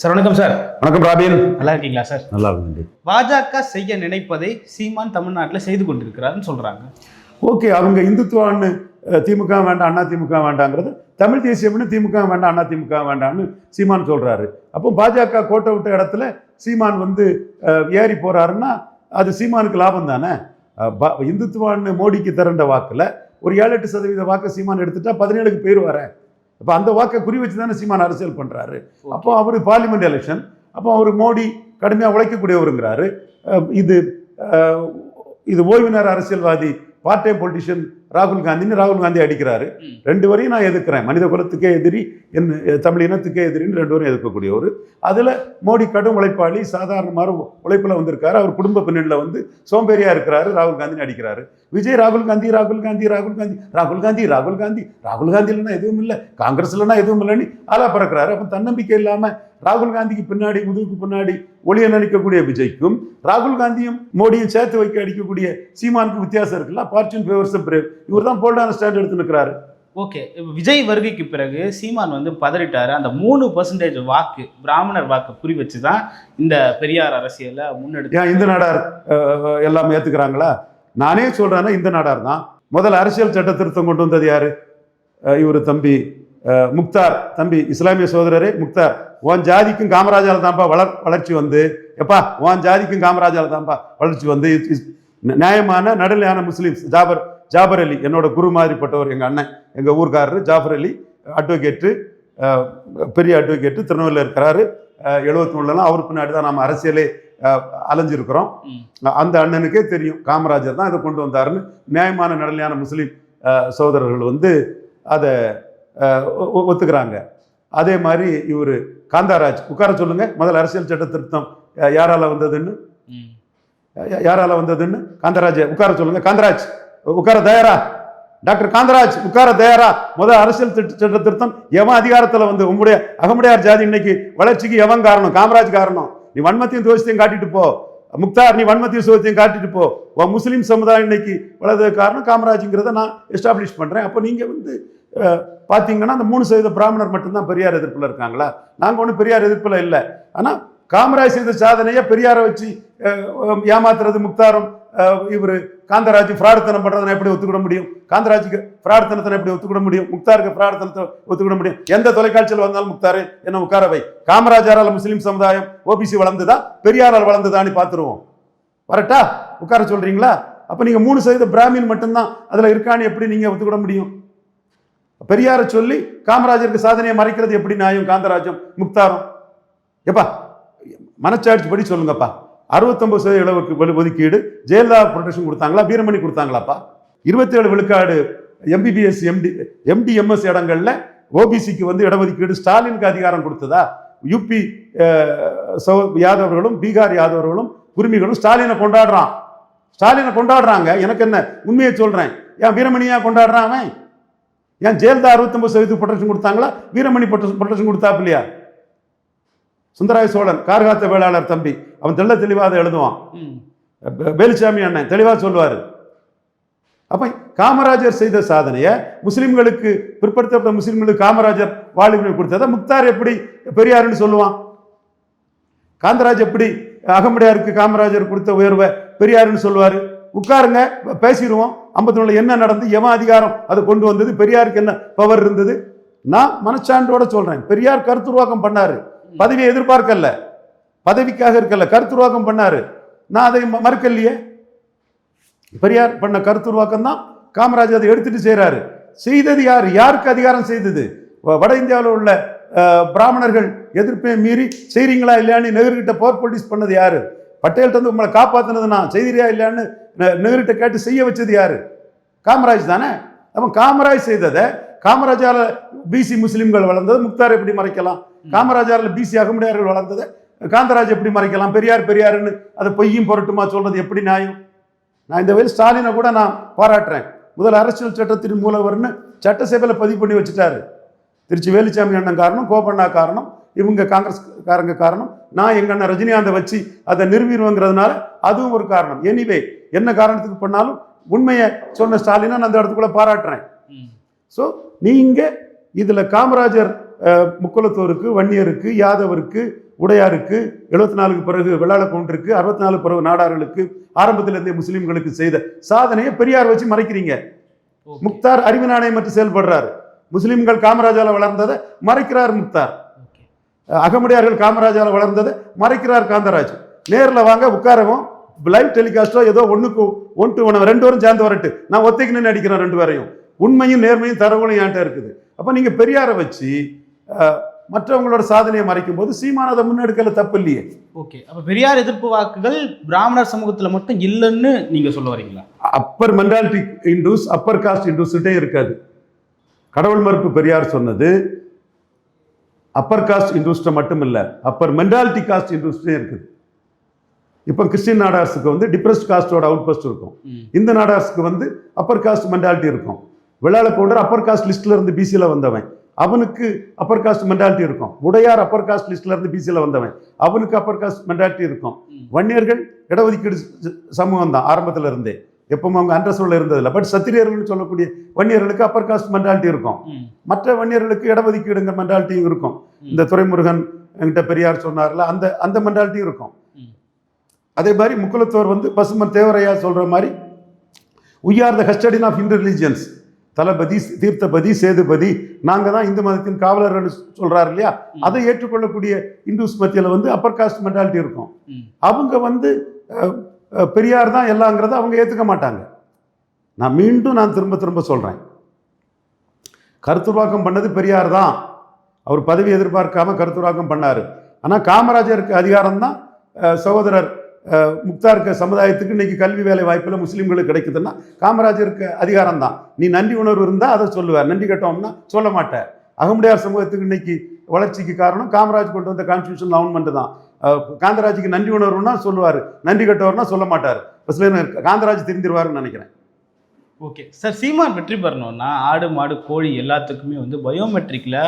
Sir வணக்கம் sir. வணக்கம் robin. நல்லா இருக்கீங்களா சார்? நல்லா இருக்கு பாஜக செய்ய நினைப்பதை சீமான் தமிழ்நாட்டில் செய்து கொண்டிருக்கிறாருன்னு சொல்றாங்க. ஓகே அவங்க இந்துத்துவான்னு திமுக வேண்டாம் அண்ணா திமுக வேண்டாங்கிறது. தமிழ் தேசியம்னு திமுக வேண்டாம் அண்ணா திமுக வேண்டாம்னு சீமான் சொல்றாரு. அப்போ பாஜக கோட்டை விட்ட இடத்துல சீமான் வந்து ஏறி போறாருன்னா அது சீமானுக்கு லாபம் தானே? இந்துத்துவான்னு மோடிக்கு திரண்ட வாக்குல ஒரு ஏழு எட்டு சதவீத வாக்கு சீமான் எடுத்துட்டா பதினேழுக்கு பேர் அப்போ அந்த வாக்கை குறி வச்சு தானே சீமான் அரசியல் பண்றாரு. அப்போ அவர் பார்லிமெண்ட் எலெக்ஷன் அப்போ அவர் மோடி கடுமையாக உழைக்கக்கூடியவருங்கிறாரு. இது இது ஓய்வினர் அரசியல்வாதி பார்ட் டைம் பொலிட்டிஷியன் ராகுல் காந்தின்னு ராகுல் காந்தி அடிக்கிறாரு. ரெண்டு வரையும் நான் எதிர்க்கிறேன். மனித குலத்துக்கே எதிரி என் தமிழ் இனத்துக்கே எதிரின்னு ரெண்டு வரையும் எதிர்க்கக்கூடியவர். அதில் மோடி கடும் உழைப்பாளி சாதாரணமாக உழைப்பில் வந்திருக்காரு. அவர் குடும்ப பின்னணியில் வந்து சோம்பேறியா இருக்கிறாரு. ராகுல் காந்தின்னு அடிக்கிறாரு. விஜய் ராகுல் காந்தி ராகுல் காந்தி ராகுல் காந்தி ராகுல் காந்தி ராகுல் காந்தி. ராகுல் காந்தி இல்லைன்னா எதுவும் இல்லை காங்கிரஸ் இல்லைன்னா எதுவும் இல்லைன்னு ஆளா பறக்கிறாரு. அப்போ தன்னம்பிக்கை இல்லாமல் ராகுல் காந்திக்கு பின்னாடி முதுகுக்கு பின்னாடி ஒளிய நினைக்கக்கூடிய விஜய்க்கும் ராகுல் காந்தியும் மோடியும் சேர்த்து வைக்க அடிக்கக்கூடிய சீமானுக்கு வித்தியாசம் இருக்குல்ல? பார்ச்சூன் ஃபேவர்ஸ் பிரேவ் இவர் தான் போல்டான ஸ்டாண்ட் எடுத்து நிற்கிறாரு ஓகே விஜய் வருகைக்கு பிறகு சீமான் வந்து பதறிட்டாரு. அந்த மூணு பர்சன்டேஜ் வாக்கு பிராமணர் வாக்கு குறி வச்சு தான் இந்த பெரியார் அரசியலை முன்னெடுத்து இந்த நாடார் எல்லாம் ஏத்துக்கிறாங்களா? நானே சொல்றேன்னா இந்த நாடார் தான் முதல்ல அரசியல் சட்ட திருத்தம் கொண்டு வந்தது யாரு? இவர் தம்பி முக்தார் தம்பி இஸ்லாமிய சோதரரே முக்தார் உன் ஜாதிக்கும் காமராஜால தான்ப்பா வளர் வளர்ச்சி வந்து எப்பா உன் ஜாதிக்கும் காமராஜால தான்ப்பா வளர்ச்சி வந்து நியாயமான நடுநிலையான முஸ்லீம்ஸ் ஜாபர் ஜாபர் அலி என்னோட குரு மாதிரிப்பட்டவர் எங்கள் அண்ணன் எங்கள் ஊர்க்காரரு ஜாஃபர் அலி அட்வொகேட்டு பெரிய அட்வொகேட்டு திருநெல்வேலியில் இருக்கிறாரு எழுபத்தி மூணுலாம் அவர் பின்னாடி தான் நம்ம அரசியலே அலைஞ்சிருக்கிறோம். அந்த அண்ணனுக்கே தெரியும் காமராஜர் தான் இதை கொண்டு வந்தாருன்னு நியாயமான நடுநிலையான முஸ்லீம் அஹ், சகோதரர்கள் வந்து அதை ஒத்துக்கிறாங்க. அதே மாதிரி இவர் காந்தாராஜ் உட்கார சொல்லுங்க. முதல்ல அரசியல் சட்ட திருத்தம் யாரால வந்ததுன்னு? யாரால வந்ததுன்னு? காந்தராஜ் உட்கார சொல்லுங்க. காந்தராஜ் உட்கார தயாரா? டாக்டர் காந்தராஜ் உட்கார தயாரா? முதல் அரசியல் சட்ட திருத்தம் எவன் அதிகாரத்துல வந்து? உங்களுடைய அகமுடையார் ஜாதி இன்னைக்கு வளர்ச்சிக்கு எவன் காரணம்? காமராஜ் காரணம். நீ வன்மத்தையும் தோஷத்தையும் காட்டிட்டு போ. முக்தார் நீ வன்மத்திய சுகத்தையும் காட்டிட்டு போ. உன் முஸ்லீம் சமுதாயம் இன்னைக்கு வளர்றது காரணம் காமராஜுங்கிறத நான் எஸ்டாப்ளிஷ் பண்ணுறேன் அப்போ நீங்கள் வந்து பார்த்தீங்கன்னா அந்த மூணு சதவீத பிராமணர் மட்டும்தான் பெரியார் எதிர்ப்பில் இருக்காங்களா? நாங்கள் ஒன்றும் பெரியார் எதிர்ப்பில் இல்லை. ஆனால் காமராஜ் செய்த சாதனையை பெரியாரை வச்சு ஏமாத்துறது முக்தாரம் இவர் காந்தராஜ் பிரார்த்தனை பண்றதை எப்படி ஒத்துக்கிட முடியும்? காந்தராஜுக்கு பிரார்த்தனத்தை எப்படி ஒத்துக்கிட முடியும்? முக்தாருக்கு பிரார்த்தனத்தை ஒத்துக்கிட முடியும்? எந்த தொலைக்காட்சியில் வந்தாலும் முக்தாரு என்ன உட்கார வை. காமராஜரால் முஸ்லீம் சமுதாயம் ஓபிசி வளர்ந்துதா பெரியாரால் வளர்ந்துதான்னு பார்த்துருவோம். வரட்டா? உட்கார சொல்றீங்களா? அப்ப நீங்க மூணு சதவீத பிராமின் மட்டும்தான் அதுல இருக்கான்னு எப்படி நீங்க ஒத்துக்கிட முடியும்? பெரியாரை சொல்லி காமராஜருக்கு சாதனையை மறைக்கிறது எப்படி நியாயம்? காந்தராஜம் முக்தாரம். எப்பா மனச்சாட்சி படி சொல்லுங்கப்பா. அறுபத்தொம்பது சதவீத இளவுக்கு ஒதுக்கீடு ஜெயலலிதா ப்ரொடெக்ஷன் கொடுத்தாங்களா? வீரமணி கொடுத்தாங்களாப்பா? இருபத்தேழு விழுக்காடு எம்பிபிஎஸ் எம்டி எம்டிஎம்எஸ் இடங்களில் ஓபிசிக்கு வந்து இடஒதுக்கீடு ஸ்டாலினுக்கு அதிகாரம் கொடுத்ததா? யூபி சௌ- யாதவர்களும் பீகார் யாதவர்களும் உரிமைகளும் ஸ்டாலினை கொண்டாடுறான். ஸ்டாலினை கொண்டாடுறாங்க. எனக்கு என்ன? உண்மையை சொல்கிறேன் ஏன் வீரமணியாக கொண்டாடுறான் அவன்? ஏன் ஜெயலலிதா அறுபத்தொம்பது சதவீதத்துக்கு ப்ரொடெக்ஷன் கொடுத்தாங்களா? வீரமணி ப்ரொடெக்ஷன் கொடுத்தாப்பில்லையா? சுந்தராய சோழன் கார்காத்த வேளாளர் தம்பி அவன் தெள்ள தெளிவாக அதை எழுதுவான் வேலுச்சாமி அண்ணன் தெளிவாக சொல்லுவார். அப்ப காமராஜர் செய்த சாதனையை முஸ்லிம்களுக்கு பிற்படுத்தப்பட்ட முஸ்லிம்களுக்கு காமராஜர் வாழ்வுரிமை கொடுத்ததை முக்தார் எப்படி பெரியாருன்னு சொல்லுவான். காந்தராஜ் எப்படி அகமுடையாருக்கு காமராஜர் கொடுத்த உயர்வை பெரியாருன்னு சொல்லுவாரு. உட்காருங்க பேசிடுவோம். ஐம்பத்தி என்ன நடந்து எவன் அதிகாரம் அதை கொண்டு வந்தது பெரியாருக்கு என்ன பவர் இருந்தது? நான் மனச்சான்றோட சொல்றேன். பெரியார் கருத்துருவாக்கம் பண்ணாரு. பதவியை எதிர்பார்க்கல. பதவிக்காக இருக்கல. கருத்துருவாக்கம் பண்ணாரு. நான் அதை மறுக்கலையே. பெரியார் பண்ண கருத்துருவாக்கம் தான் காமராஜ் அதை எடுத்துட்டு செய்கிறாரு செய்தது யார்? யாருக்கு அதிகாரம் செய்தது? வ- வட இந்தியாவில் உள்ள பிராமணர்கள் எதிர்ப்பை மீறி செய்கிறீங்களா இல்லையான்னு நெகர்கிட்ட போர் போலீஸ் பண்ணது யாரு? பட்டேல்கிட்ட வந்து உங்களை காப்பாற்றினது நான். செய்திரியா இல்லையான்னு நெகர்கிட்ட கேட்டு செய்ய வச்சது யாரு? காமராஜ் தானே. அப்போ காமராஜ் செய்ததை காமராஜால பிசி முஸ்லிம்கள் வளர்ந்தது. முக்தார் எப்படி மறைக்கலாம்? காமராஜாரில் பிசி அகமுடையார்கள் வளர்ந்ததை. காந்தராஜ் எப்படி மறைக்கலாம்? பெரியார் பெரியாருன்னு அதை பொய்யும் பொருட்டுமா சொல்றது எப்படி நியாயம்? நான் இந்த வயல் ஸ்டாலினை கூட நான் பாராட்டுறேன். முதல் அரசியல் சட்டத்தின் மூலவர்னு சட்டசபையில் பதிவு பண்ணி வச்சுட்டாரு. திருச்சி வேலுச்சாமி அண்ணன் காரணம் கோபண்ணா காரணம் இவங்க காங்கிரஸ்காரங்க காரணம் நான் எங்க அண்ணன் ரஜினிகாந்தை வச்சு அதை நிறுவிடுவேங்கிறதுனால அதுவும் ஒரு காரணம். எனிவே என்ன காரணத்துக்கு பண்ணாலும் உண்மையை சொன்ன ஸ்டாலினை நான் அந்த இடத்துக்குள்ள பாராட்டுறேன். ஸோ நீங்க இதுல காமராஜர் முக்குலத்தோருக்கு வன்னியருக்கு யாதவருக்கு உடையாருக்கு எழுபத்தி நாலுக்கு பிறகு வெள்ளாள கவுண்டருக்கு அறுபத்தி நாலு பிறகு நாடார்களுக்கு ஆரம்பத்திலிருந்தே முஸ்லீம்களுக்கு செய்த சாதனையை பெரியார் வச்சு மறைக்கிறீங்க. முக்தார் அறிவு நாணயம் மட்டும் செயல்படுறாரு. முஸ்லிம்கள் காமராஜால வளர்ந்ததை மறைக்கிறார் முக்தார். அகமுடையார்கள் காமராஜால வளர்ந்ததை மறைக்கிறார் காந்தராஜ். நேர்ல வாங்க உட்காரவும் லைவ் டெலிகாஸ்டோ ஏதோ ஒண்ணுக்கு ஒன் டு ஒன் ரெண்டு பேரும் சேர்ந்து வரட்டு. நான் ஒத்தைக்கு நின்று அடிக்கிறேன் ரெண்டு பேரையும். உண்மையும் நேர்மையும் தரவுகளும் என்கிட்ட இருக்குது. அப்ப நீங்க பெரியாரை வச்சு மற்றவங்களோட சாதனையை மறைக்கும் போது சீமான அதை முன்னெடுக்கல தப்பு இல்லையே. ஓகே. அப்ப பெரியார் எதிர்ப்பு வாக்குகள் பிராமணர் சமூகத்துல மட்டும் இல்லைன்னு நீங்க சொல்ல வரீங்களா? Upper mentality Hindus upper caste இண்டூஸ்ட்டே இருக்காது. கடவுள் மறுப்பு பெரியார் சொன்னது அப்பர் காஸ்ட் இண்டூஸ்ட்டை மட்டும் இல்லை அப்பர் மென்டாலிட்டி காஸ்ட் இண்டூஸ்டே இருக்குது. இப்போ கிறிஸ்டின் நாடார்ஸுக்கு வந்து டிப்ரெஸ்ட் காஸ்டோட அவுட் போஸ்ட் இருக்கும். இந்த நாடார்ஸுக்கு வந்து அப்பர் காஸ்ட் மென்டாலிட்டி இருக்கும். வெள்ளாள கவுண்டர் அப்பர் காஸ்ட் லிஸ்ட்ல இருந்து பிசியில் வந்தவன். அவனுக்கு அப்பர் காஸ்ட் மென்டாலிட்டி இருக்கும். உடையார் அப்பர் காஸ்ட் லிஸ்ட்ல இருந்து பிசியில் வந்தவன். அவனுக்கு அப்பர் காஸ்ட் மென்டாலிட்டி இருக்கும். வன்னியர்கள் இடஒதுக்கீடு சமூகம் தான் ஆரம்பத்தில் இருந்தே. எப்பவும் அவங்க அண்டர்சோல இருந்ததில்ல பட் சத்திரியர்கள்னு சொல்லக்கூடிய வன்னியர்களுக்கு அப்பர் காஸ்ட் மென்டாலிட்டி இருக்கும். மற்ற வன்னியர்களுக்கு இடஒதுக்கீடுங்க மென்டாலிட்டியும் இருக்கும். இந்த துரைமுருகன் என்கிட்ட பெரியார் சொன்னார்ல அந்த அந்த மென்டாலிட்டியும் இருக்கும். அதே மாதிரி முக்குலத்தோர் வந்து பசுமன் தேவரையா சொல்ற மாதிரி are the custodian of Hindu religions தளபதி தீர்த்தபதி சேதுபதி நாங்க தான் இந்து மதத்தின் காவலர்கள் சொல்றாரு இல்லையா. அதை ஏற்றுக்கொள்ளக்கூடிய இந்துஸ் மத்தியில வந்து அப்பர் காஸ்ட் மென்டாலிட்டி இருக்கும். அவங்க வந்து பெரியார் தான் எல்லாங்கிறத அவங்க ஏற்றுக்க மாட்டாங்க. நான் மீண்டும் நான் திரும்ப திரும்ப சொல்கிறேன் கருத்துருவாக்கம் பண்ணது பெரியார் தான். அவர் பதவி எதிர்பார்க்காம கருத்துருவாக்கம் பண்ணார். ஆனால் காமராஜருக்கு அதிகாரம் தான் சகோதரர் முக்தார் முக்தாருக்கு சமுதாயத்துக்கு இன்றைக்கி கல்வி வேலை வாய்ப்பில் முஸ்லீம்களுக்கு கிடைக்குதுன்னா காமராஜருக்கு அதிகாரம் தான் நீ நன்றி உணர்வு இருந்தால் அதை சொல்லுவார். நன்றி கட்டோம்னா சொல்ல மாட்டேன் அகமுடையார் சமூகத்துக்கு இன்னைக்கு வளர்ச்சிக்கு காரணம் காமராஜ் கொண்டு வந்த கான்ஸ்டியூஷன் கவர்மெண்ட் தான். காந்தராஜுக்கு நன்றி உணர்வுன்னா சொல்லுவார். நன்றி கட்டவர்னா சொல்ல மாட்டார். பஸ்ல காந்தராஜ் திருந்திருவாருன்னு நினைக்கிறேன். ஓகே. சார் சீமான் வெற்றி பெறணும்னா ஆடு மாடு கோழி எல்லாத்துக்குமே வந்து பயோமெட்ரிக்ல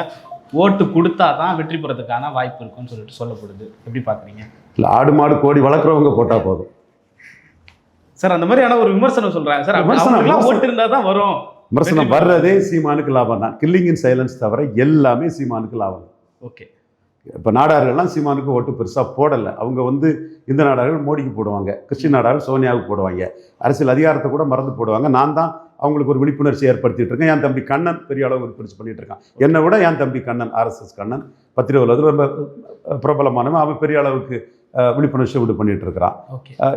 ஓட்டு கொடுத்தா தான் வெற்றி பெறதுக்கான வாய்ப்பு இருக்குன்னு சொல்லிட்டு சொல்லப்படுது. எப்படி பார்க்குறீங்க இல்லை ஆடு மாடு கோடி வளர்க்குறவங்க போட்டால் போதும். சார் அந்த மாதிரியான ஒரு விமர்சனம் சொல்றாங்க சார் விமர்சனம். ஓட்டு இருந்தா தான் வரும். விமர்சனம் வர்றதே சீமானுக்கு லாபம் தான். கில்லிங் இன் சைலன்ஸ் தவிர எல்லாமே சீமானுக்கு லாபம். ஓகே. இப்போ நாடார்கள்லாம் சீமானுக்கு ஓட்டு பெருசாக போடலை. அவங்க வந்து இந்த நாடார்கள் மோடிக்கு போடுவாங்க கிறிஸ்டின் நாடார்கள் சோனியாவுக்கு போடுவாங்க. அரசியல் அதிகாரத்தை கூட மறந்து போடுவாங்க. நான் தான் அவங்களுக்கு ஒரு விழிப்புணர்ச்சி ஏற்படுத்திட்டு இருக்கேன். என் தம்பி கண்ணன் பெரிய அளவு விழிப்புணர்ச்சி பண்ணிட்டு இருக்கான். என்னை விட என் தம்பி கண்ணன் ஆர்எஸ்எஸ் கண்ணன் பத்திரிகை ரொம்ப அஹ், பிரபலமானவன். அவன் பெரிய அளவுக்கு விழிப்புணர்ச்சி விடு பண்ணிட்டு இருக்கிறான்.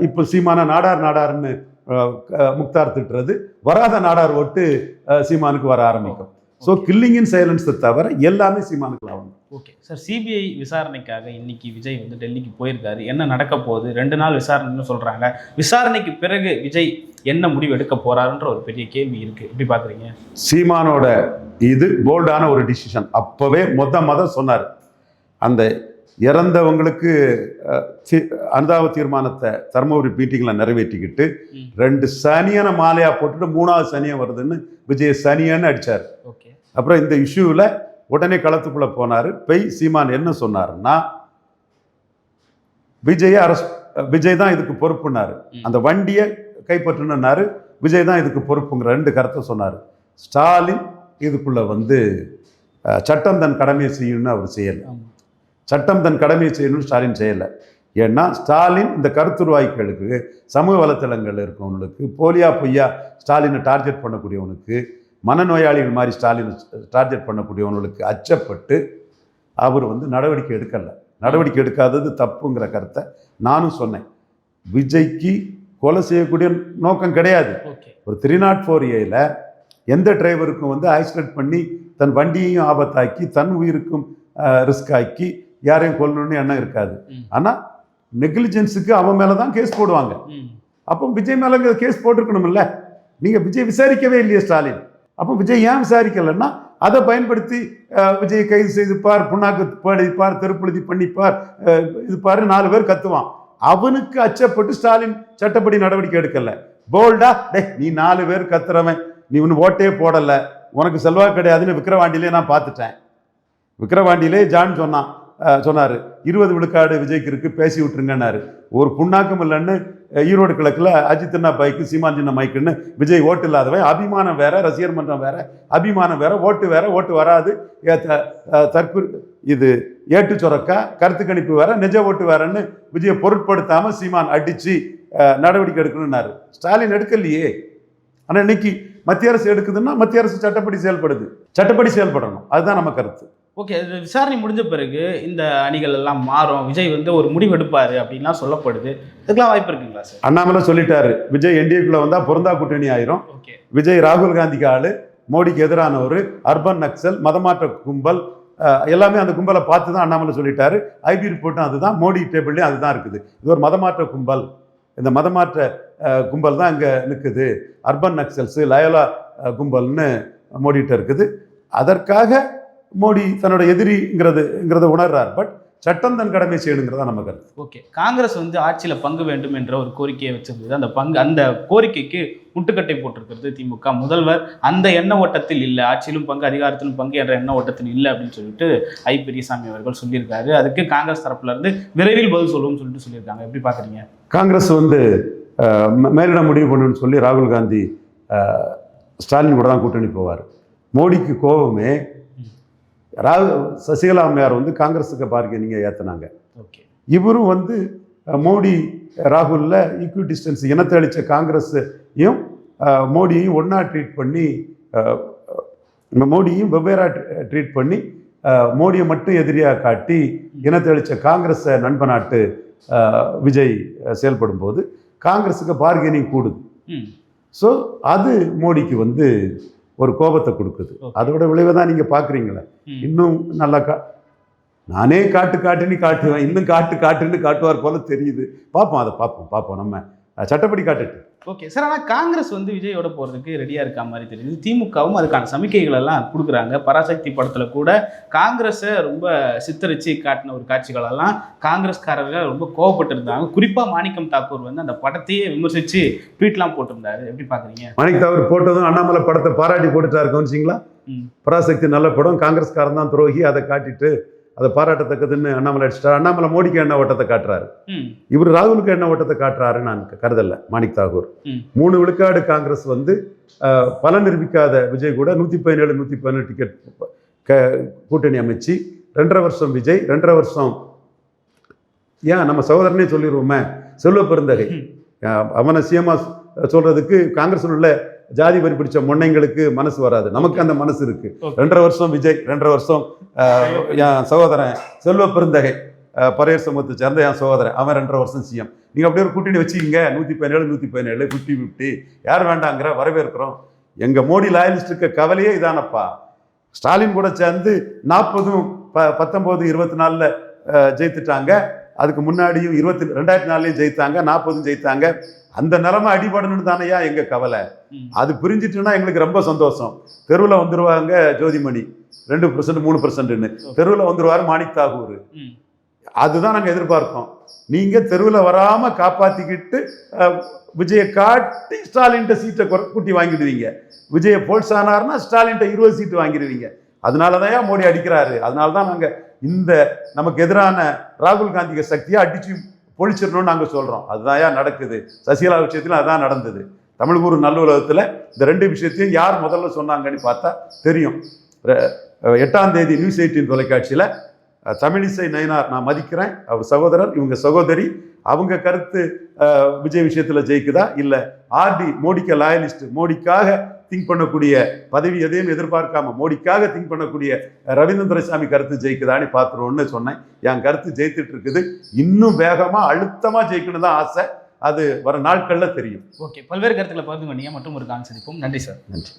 இப்போ சீமான நாடார் நாடார்னு முக்தார் திட்டுறது. வராத நாடார் ஓட்டு சீமானுக்கு வர ஆரம்பிக்கும். ஸோ கில்லிங் இன் சைலன்ஸை தவிர எல்லாமே சீமானுக்கு லாபம். ஓகே சார் சிபிஐ விசாரணைக்காக இன்னைக்கு விஜய் வந்து டெல்லிக்கு போயிருக்காரு. என்ன நடக்க போகுது? ரெண்டு நாள் விசாரணைன்னு சொல்றாங்க. விசாரணைக்கு பிறகு விஜய் என்ன முடிவு எடுக்க போறாருன்ற ஒரு பெரிய கேள்வி இருக்கு. எப்படி பாக்குறீங்க? சீமானோட இது போல்டான ஒரு டிசிஷன் அப்போவே மொத்த மதம் சொன்னார். அந்த இறந்தவங்களுக்கு அனுதாப தீர்மானத்தை தர்மபுரி மீட்டிங்கில் நிறைவேற்றிக்கிட்டு. ரெண்டு சனியான மாலையாக போட்டுட்டு மூணாவது சனியாக வருதுன்னு விஜய் சனியன்னு அடித்தார் ஓகே அப்புறம் இந்த இஷ்யூவில் உடனே களத்துக்குள்ளே போனார். பெய் சீமான் என்ன சொன்னாருன்னா விஜயை அரசு விஜய் தான் இதுக்கு பொறுப்புனாரு. அந்த வண்டியை கைப்பற்றணுன்னாரு. விஜய் தான் இதுக்கு பொறுப்புங்கிற ரெண்டு கருத்தை சொன்னார். ஸ்டாலின் இதுக்குள்ள வந்து சட்டம் தன் கடமையை செய்யணும்னு அவர் செய்யலை. சட்டம் தன் கடமையை செய்யணும்னு ஸ்டாலின் செய்யலை. ஏன்னா ஸ்டாலின் இந்த கருத்துருவாய்களுக்கு சமூக வலைத்தளங்கள் இருக்கவங்களுக்கு போலியா பொய்யா ஸ்டாலினை டார்கெட் பண்ணக்கூடியவனுக்கு மனநோயாளிகள் மாதிரி ஸ்டாலினை டார்கெட் பண்ணக்கூடியவங்களுக்கு அச்சப்பட்டு அவர் வந்து நடவடிக்கை எடுக்கலை. நடவடிக்கை எடுக்காதது தப்புங்கிற கருத்தை நானும் சொன்னேன். விஜய்க்கு கொலை செய்யக்கூடிய நோக்கம் கிடையாது. ஒரு த்ரீ நாட் ஃபோர் ஏல எந்த டிரைவருக்கும் வந்து ஆக்சிடென்ட் பண்ணி தன் வண்டியையும் ஆபத்தாக்கி தன் உயிருக்கும் ரிஸ்க் ஆக்கி யாரையும் கொல்லணும்னு எண்ணம் இருக்காது. ஆனால் நெக்லிஜென்ஸுக்கு அவன் மேலே தான் கேஸ் போடுவாங்க அப்போ விஜய் மேலே கேஸ் போட்டிருக்கணும்ல. நீங்கள் விஜய் விசாரிக்கவே இல்லையே ஸ்டாலின். அப்போ விஜய் ஏன் விசாரிக்கலைன்னா அதை பயன்படுத்தி விஜய் விஜயை கைது செய்து பார் புண்ணாக்கு படிப்பார் தெருப்புழுதி பண்ணிப்பார் இதுப்பார் இது நாலு பேர் கத்துவான். அவனுக்கு அச்சப்பட்டு ஸ்டாலின் சட்டப்படி நடவடிக்கை எடுக்கல. போல்டா டேய் நீ நாலு பேர் கத்துறவன். நீ ஒன்று ஓட்டே போடலை. உனக்கு செல்வாக்கு கிடையாதுன்னு விக்கிரவாண்டியிலே நான் பார்த்துட்டேன். விக்கிரவாண்டியிலே ஜான் சொன்னான் சொன்னார் இருபது விழுக்காடு விஜய்க்கு இருக்கு பேசி விட்டுருங்கன்னாரு. ஒரு புண்ணாக்கம் இல்லைன்னு ஈரோடு கிழக்கில் அஜித்னா பைக்கு சீமான் சின்ன மைக்குன்னு விஜய் ஓட்டு இல்லாதவன். அபிமானம் வேற ரசிகர் மன்றம் வேற. அபிமானம் வேற ஓட்டு வேற ஓட்டு வராது. தற்கு இது ஏட்டு சுரக்கா கருத்து கணிப்பு வேற நிஜ ஓட்டு வேறன்னு விஜயை பொருட்படுத்தாமல் சீமான் அடித்து நடவடிக்கை எடுக்கணும்னாரு. ஸ்டாலின் எடுக்கலையே. ஆனால் இன்னைக்கு மத்திய அரசு எடுக்குதுன்னா மத்திய அரசு சட்டப்படி செயல்படுது. சட்டப்படி செயல்படணும். அதுதான் நம்ம கருத்து. ஓகே விசாரணை முடிஞ்ச பிறகு இந்த அணிகள் எல்லாம் மாறும். விஜய் வந்து ஒரு முடிவு எடுப்பாரு அப்படின்லாம் சொல்லப்படுது. இதுக்கெல்லாம் வாய்ப்பு இருக்குங்களா சார்? அண்ணாமலை சொல்லிட்டாரு. விஜய் என்டிஏக்குள்ள வந்தா பொருந்தா கூட்டணி ஆயிரும். ஓகே. விஜய் ராகுல் காந்திக்கு ஆளு மோடிக்கு எதிரானவர் அர்பன் நக்சல் மதமாற்ற கும்பல் எல்லாமே அந்த கும்பலை பார்த்து தான் அண்ணாமலை சொல்லிட்டாரு. ஐபி ரிப்போர்ட்டும் அதுதான் மோடி டேபிள்லையும் அதுதான் இருக்குது. இது ஒரு மதமாற்ற கும்பல். இந்த மதமாற்ற கும்பல் தான் இங்கே நிற்குது அர்பன் நக்சல்ஸு லயோலா கும்பல்னு மோடிட்ட இருக்குது. அதற்காக மோடி தன்னோட எதிரிங்கிறதுங்கிறத உணர்றார். பட் சட்டம் தன் கடமை செய்யணுங்கிறதா நம்ம கருத்து. ஓகே காங்கிரஸ் வந்து ஆட்சியில் பங்கு வேண்டும் என்ற ஒரு கோரிக்கையை வச்சிருந்தது. அந்த பங்கு அந்த கோரிக்கைக்கு முட்டுக்கட்டை போட்டிருக்கிறது திமுக. முதல்வர் அந்த எண்ண ஓட்டத்தில் இல்லை. ஆட்சியிலும் பங்கு அதிகாரத்திலும் பங்கு என்ற எண்ண ஓட்டத்தில் இல்லை அப்படின்னு சொல்லிட்டு ஐ. பெரியசாமி அவர்கள் சொல்லியிருக்காரு. அதுக்கு காங்கிரஸ் தரப்புல இருந்து விரைவில் பதில் சொல்லுவோம்னு சொல்லிட்டு சொல்லியிருக்காங்க. எப்படி பாக்குறீங்க காங்கிரஸ் வந்து அஹ், ம- மேலிடம் முடிவு பண்ணணும்னு சொல்லி ராகுல் காந்தி ஸ்டாலின் கூட தான் கூட்டணி போவார். மோடிக்கு கோபமே ராகு சசிகலா அம்மையார் வந்து காங்கிரஸுக்கு பார்க்க ஏற்றுனாங்க ஓகே. இவரும் வந்து மோடி ராகுலில் ஈக்வி டிஸ்டன்ஸ் இனத்தை அளித்த காங்கிரஸையும் மோடியையும் ஒன்றா ட்ரீட் பண்ணி மோடியையும் வெவ்வேறாக ட்ரீட் பண்ணி மோடியை மட்டும் எதிரியாக காட்டி இனத்தை அளித்த காங்கிரஸை நண்பனாட்டு அஹ், விஜய் செயல்படும் போது காங்கிரஸுக்கு பார்கெனிங் கூடுது. ஸோ அது மோடிக்கு வந்து ஒரு கோபத்தை கொடுக்குது. அதோட விளைவை தான் நீங்கள் பார்க்குறீங்களே. இன்னும் நல்லா கா நானே காட்டு காட்டுன்னு காட்டுவேன். இன்னும் காட்டு காட்டுன்னு காட்டுவார் போல தெரியுது. பார்ப்போம் அதை பார்ப்போம் பார்ப்போம். நம்ம சட்டப்படி காட்டுட்டு. ஓகே சார் ஆனால் காங்கிரஸ் வந்து விஜயோட போகிறதுக்கு ரெடியாக இருக்க மாதிரி தெரியுது. திமுகவும் அதுக்கான சமிக்கைகள் எல்லாம் கொடுக்குறாங்க. பராசக்தி படத்தில் கூட காங்கிரஸை ரொம்ப சித்தரித்து காட்டின ஒரு காட்சிகளெல்லாம் காங்கிரஸ்காரர்கள் ரொம்ப கோவப்பட்டிருந்தாங்க. குறிப்பாக மாணிக்கம் தாக்கூர் வந்து அந்த படத்தையே விமர்சித்து ட்வீட்லாம் போட்டிருந்தாரு. எப்படி பார்க்குறீங்க மணிக் தவறு போட்டதும் அண்ணாமலை படத்தை பாராட்டி போட்டுட்டாரு கவனிச்சிங்களா. பராசக்தி நல்ல படம். காங்கிரஸ்காரன் தான் துரோகி. அதை காட்டிட்டு அதை பாராட்டத்தக்கதுன்னு அண்ணாமலை அடிச்சிட்டார். அண்ணாமலை மோடிக்கு என்ன ஓட்டத்தை காட்டுறாரு? இவர் ராகுலுக்கு என்ன ஓட்டத்தை காட்டுறாருன்னு நான் கருதல மாணிக் தாகூர். மூணு விழுக்காடு காங்கிரஸ் வந்து பலன் நிரூபிக்காத விஜய் கூட நூற்றி பதினேழு நூற்றி பதினேழு டிக்கெட் க கூட்டணி அமைச்சு ரெண்டரை வருஷம் விஜய் ரெண்டரை வருஷம் ஏன் நம்ம சகோதரனே சொல்லிடுவோமே செல்வ பெருந்தகை. அவனை சிஎம்மா சொல்றதுக்கு காங்கிரஸில் உள்ள ஜாதி வரி பிடிச்ச மொன்னைங்களுக்கு மனசு வராது. நமக்கு அந்த மனசு இருக்கு. ரெண்டரை வருஷம் விஜய் ரெண்டரை வருஷம் என் சகோதரன் செல்வ பெருந்தகை பரையர் சமூகத்தை சேர்ந்த என் சகோதரன். அவன் ரெண்டரை வருஷம் சிஎம் நீங்கள் அப்படியே ஒரு கூட்டணி வச்சுக்கிங்க. நூற்றி பதினேழு நூற்றி பதினேழு ஃபிஃப்டி ஃபிஃப்டி யார் வேண்டாங்கிற வரவேற்கிறோம். எங்கள் மோடி லாயலிஸ்ட் இருக்க கவலையே இதானப்பா. ஸ்டாலின் கூட சேர்ந்து நாற்பதும் ப பத்தொம்போது இருபத்தி நாலில் ஜெயித்துட்டாங்க. அதுக்கு முன்னாடியும் இருபத்தி ரெண்டாயிரத்தி நாலுலையும் ஜெயித்தாங்க நாற்பதும் ஜெயித்தாங்க. அந்த நிலைமை அடிபடணும்னு தானையா எங்கள் கவலை? அது புரிஞ்சிட்டுன்னா எங்களுக்கு ரொம்ப சந்தோஷம். தெருவில் வந்துருவாங்க ஜோதிமணி. ரெண்டு பர்சன்ட் மூணு பர்சன்ட்னு தெருவில் வந்துருவார் மாணிக் தாகூர். அதுதான் நாங்கள் எதிர்பார்த்தோம். நீங்கள் தெருவில் வராமல் காப்பாற்றிக்கிட்டு விஜயை காட்டி ஸ்டாலின்ட்ட சீட்டை கூட்டி வாங்கிடுவீங்க. விஜயை போல்ஸ் ஆனார்னா ஸ்டாலின்ட்ட இருபது சீட்டு வாங்கிடுவீங்க. அதனால தான் மோடி அடிக்கிறாரு. அதனால தான் நாங்கள் இந்த நமக்கு எதிரான ராகுல் காந்திக்கு சக்தியாக அடிச்சு பொழிச்சிடணும்னு நாங்கள் சொல்கிறோம் அதுதான் நடக்குது. சசிகலா விஷயத்தில் அதுதான் நடந்தது. தமிழ் நல்லுலகத்தில் இந்த ரெண்டு விஷயத்தையும் யார் முதல்ல சொன்னாங்கன்னு பார்த்தா தெரியும். எட்டாம் தேதி நியூஸ் எயிட்டின் தொலைக்காட்சியில் தமிழிசை நயனார் நான் மதிக்கிறேன். அவர் சகோதரர் இவங்க சகோதரி. அவங்க கருத்து விஜய் விஷயத்தில் ஜெயிக்குதா? இல்லை ஆர்டி மோடிக்கு லாயலிஸ்ட் மோடிக்காக திங்க் பண்ணக்கூடிய பதவி எதையும் எதிர்பார்க்காம மோடிக்காக திங்க் பண்ணக்கூடிய ரவீந்திர துரைசாமி கருத்து ஜெயிக்குதான்னு பார்த்துருவோம்னு சொன்னேன். என் கருத்து ஜெயித்துட்டு இருக்குது இன்னும் வேகமாக அழுத்தமாக ஜெயிக்கணும் தான் ஆசை. அது வர நாட்களில் தெரியும். ஓகே. பல்வேறு கருத்துக்களை பகிர்ந்து கொண்டீங்க மற்றும் ஒரு கான் சந்திப்போம் நன்றி சார். நன்றி.